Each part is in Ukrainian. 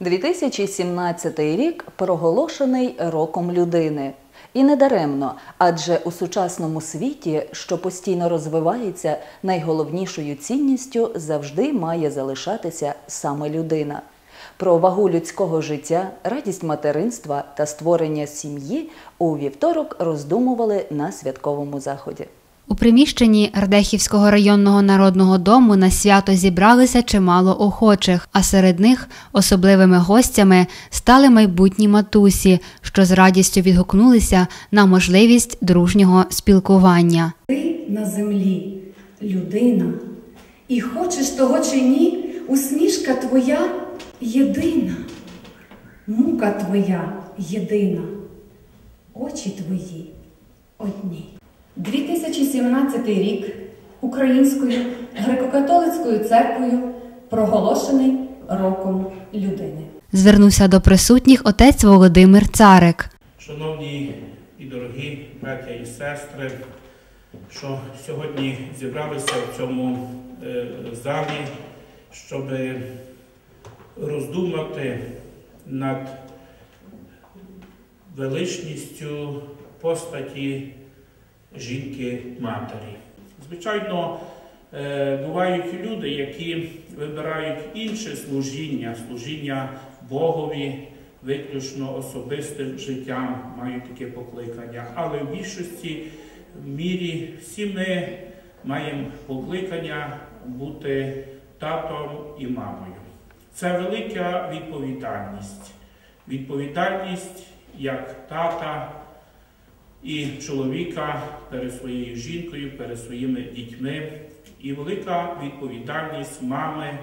2017 рік проголошений роком людини. І не даремно, адже у сучасному світі, що постійно розвивається, найголовнішою цінністю завжди має залишатися саме людина. Про вагу людського життя, радість материнства та створення сім'ї у вівторок роздумували на святковому заході. У приміщенні Ардехівського районного народного дому на свято зібралися чимало охочих, а серед них особливими гостями стали майбутні матусі, що з радістю відгукнулися на можливість дружнього спілкування. Ти на землі людина, і хочеш того чи ні, усмішка твоя єдина, мука твоя єдина, очі твої одні. 2017 рік Українською греко-католицькою церквою проголошений роком людини. Звернувся до присутніх отець Володимир Царик. Шановні і дорогі браття і сестри, що сьогодні зібралися в цьому е, залі, щоб роздумати над величністю постаті жінки-матері. Звичайно, е, бувають люди, які вибирають інше служіння, служіння Богові, виключно особистим життям, мають таке покликання. Але в більшості в мірі всі ми маємо покликання бути татом і мамою. Це велика відповідальність. Відповідальність як тата і чоловіка перед своєю жінкою, перед своїми дітьми, і велика відповідальність мами,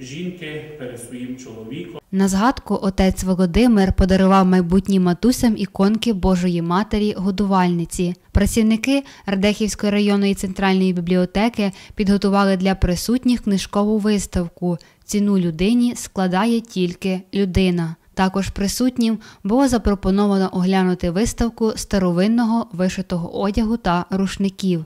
жінки перед своїм чоловіком. На згадку отець Володимир подарував майбутнім матусям іконки Божої Матері годувальниці. Працівники Ардехівської районної центральної бібліотеки підготували для присутніх книжкову виставку. Ціну людині складає тільки людина. Також присутнім було запропоновано оглянути виставку старовинного вишитого одягу та рушників.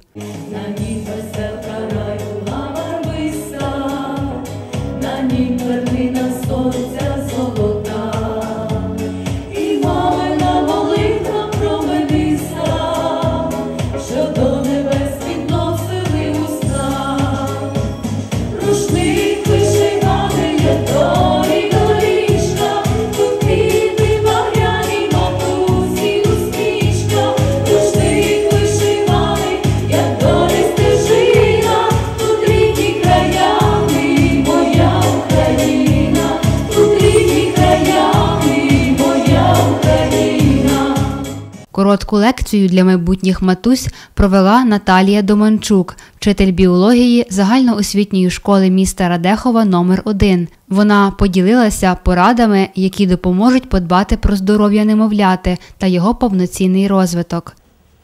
Коротку лекцію для майбутніх матусь провела Наталія Доманчук, вчитель біології загальноосвітньої школи міста Радехова номер 1 Вона поділилася порадами, які допоможуть подбати про здоров'я немовляти та його повноцінний розвиток.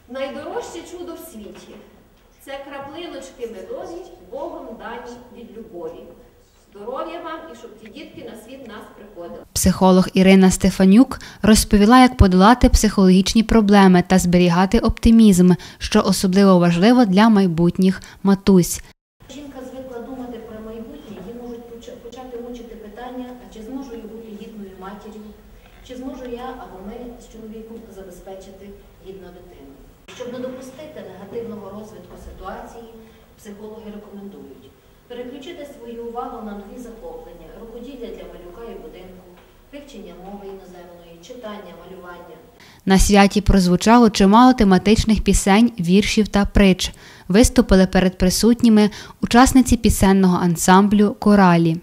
Найдорожче чудо в світі це краплиночки медові, Богом дані від любові. Здоров'я вам і щоб ті дітки на світ нас приходили. Психолог Ірина Стефанюк розповіла, як подолати психологічні проблеми та зберігати оптимізм, що особливо важливо для майбутніх матусь. Жінка звикла думати про майбутнє, її можуть почати мучити питання, а чи зможу я бути гідною матір'ю, чи зможу я або ми з чоловіком забезпечити гідну дитину. Щоб не допустити негативного розвитку ситуації, психологи рекомендують переключити свою увагу на нові захоплення, рукоділля для малюка і будинку, вивчення мови іноземної, читання, малювання. На святі прозвучало чимало тематичних пісень, віршів та притч. Виступили перед присутніми учасниці пісенного ансамблю Коралі.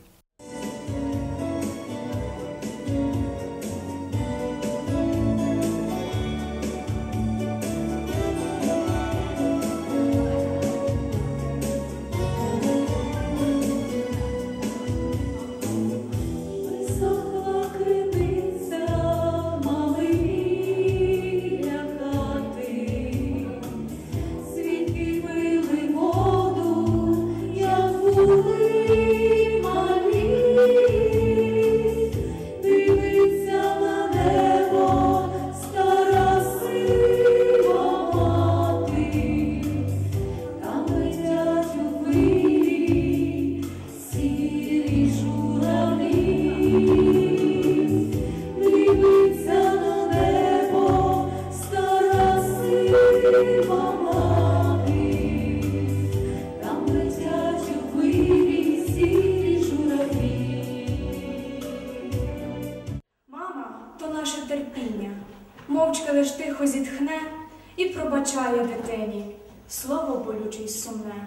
Тихо зітхне і пробачає дитині. Слово болюче й сумне.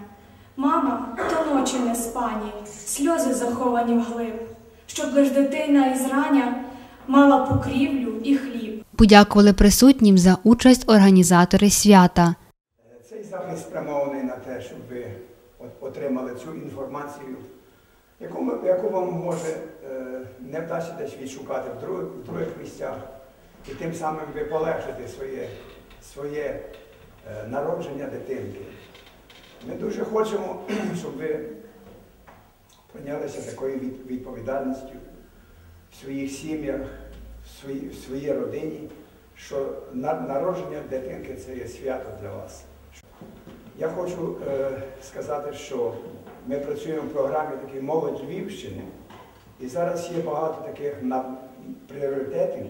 Мама то ночі не спані, сльози заховані вглиб, щоб лиш дитина із рання мала покрівлю і хліб. Подякували присутнім за участь організатори свята. Цей захід спрямований на те, щоб ви отримали цю інформацію, яку, яку вам може е, не вдасться десь відшукати в других, в других місцях, і тим самим ви полегшите своє, своє е, народження дитинки. Ми дуже хочемо, щоб ви прийнялися такою відповідальністю в своїх сім'ях, в своїй, в своїй родині, що народження дитинки це є свято для вас. Я хочу е, сказати, що ми працюємо в програмі такій молодь Львівщини, і зараз є багато таких пріоритетів,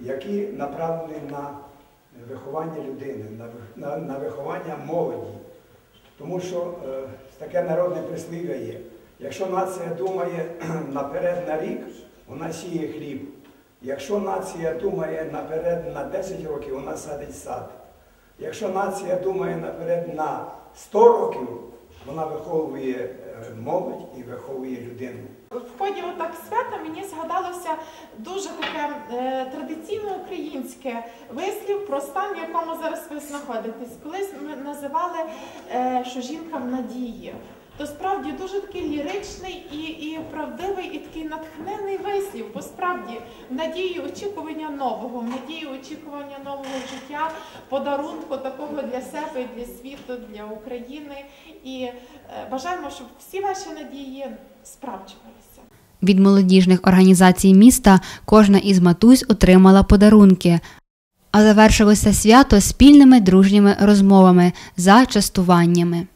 які направлені на виховання людини, на, виховання молоді. Тому що е, таке народне прислів'я є. Якщо нація думає наперед на рік, вона сіє хліб. Якщо нація думає наперед на 10 років, вона садить сад. Якщо нація думає наперед на 100 років, вона виховує е, молодь і виховує людину. Отак свята мені згадалося дуже таке е, традиційно українське вислів про стан, в якому зараз ви знаходитесь. Колись ми називали, е, що жінка в надії. То справді дуже такий ліричний і, і правдивий, і такий натхнений вислів, бо справді в надії очікування нового, в надії очікування нового життя, подарунку такого для себе, для світу, для України. І е, бажаємо, щоб всі ваші надії справджувалися. Від молодіжних організацій міста кожна із матусь отримала подарунки. А завершилося свято спільними дружніми розмовами за частуваннями.